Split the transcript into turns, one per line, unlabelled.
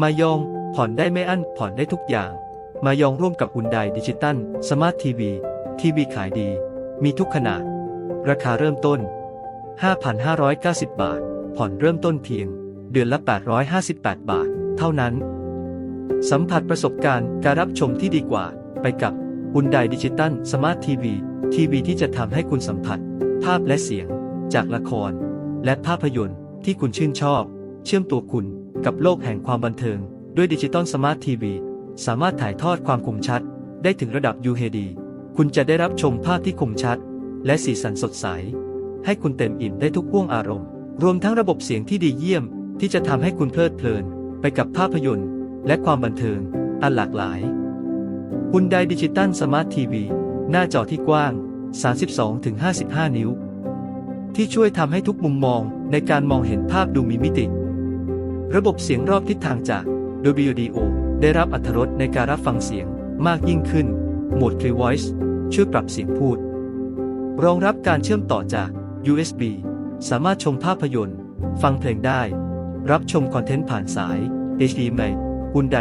มายอง ผ่อนได้ไม่อั้น ผ่อนได้ทุกอย่าง มายองร่วมกับอุนไดดิจิตัลสมาร์ททีวีทีวีขายดี มีทุกขนาด ราคาเริ่มต้น 5,590 บาท ผ่อนเริ่มต้นเพียง เดือนละ 858 บาท เท่านั้น สัมผัสประสบการณ์การรับชมที่ดีกว่า ไปกับอุนไดดิจิตัลสมาร์ททีวีทีวีที่จะทำให้คุณสัมผัส ภาพและเสียง จากละคร และภาพยนตร์ที่คุณชื่นชอบ เชื่อมตัวคุณ กับโลกแห่งความบันเทิง ด้วยดิจิตอลสมาร์ททีวีสามารถถ่ายทอดความคมชัด ได้ถึงระดับ UHD คุณจะได้รับชมภาพที่คมชัด และสีสันสดใส ให้คุณเต็มอิ่มได้ทุกห่วงอารมณ์ รวมทั้งระบบเสียงที่ดีเยี่ยม ที่จะทำให้คุณเพลิดเพลิน ไปกับภาพยนตร์ และความบันเทิง อันหลากหลายฮุนไดดิจิตัลสมาร์ททีวีหน้าจอที่กว้าง 32-55 นิ้ว ที่ช่วยทำให้ทุกมุมมองในการมองเห็นภาพดูมีมิติ ระบบเสียงรอบทิศทางจาก WDO ได้รับอรรถรสในการรับฟังเสียงมากยิ่งขึ้น โหมด Clear Voice ช่วยปรับเสียงพูด รองรับการเชื่อมต่อจาก USB สามารถชมภาพยนตร์ ฟังเพลงได้ รับชมคอนเทนต์ผ่านสาย HDMI ฮุนได